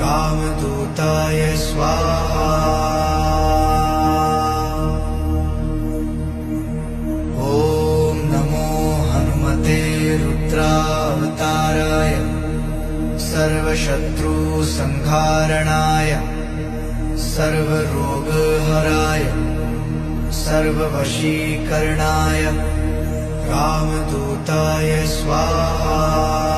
रामदूताय स्वाहा। ॐ नमो हनुमते रुद्रावताराय सर्वशत्रुसंहारणाय सर्वरोगहराय सर्ववशीकरणाय रामदूताय स्वाहा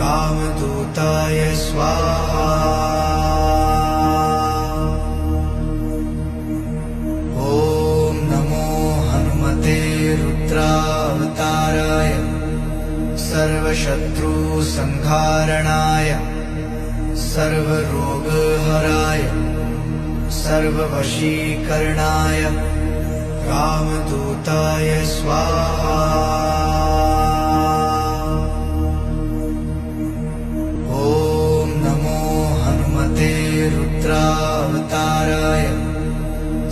रामदूताय स्वाहा। ॐ नमो हनुमते रुद्रावताराय सर्वशत्रुसंहारणाय सर्वरोगहराय सर्ववशीकरणाय रामदूताय स्वाहा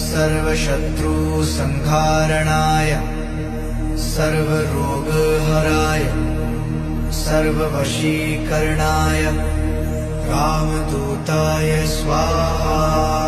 सर्वशत्रुसंहारणाय सर्वरोगहराय सर्ववशीकरणाय रामदूताय स्वाहा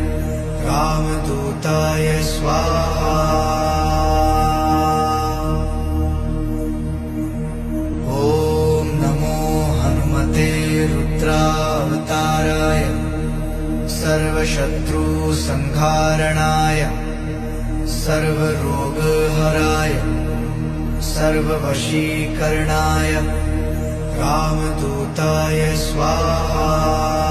रामदूताय स्वाहा। ॐ नमो हनुमते रुद्रावताराय सर्वशत्रुसंहारणाय सर्वरोगहराय सर्ववशीकरणाय रामदूताय स्वाहा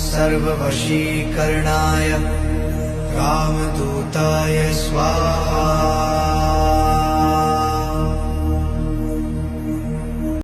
सर्ववशीकरणाय रामदूताय स्वाहा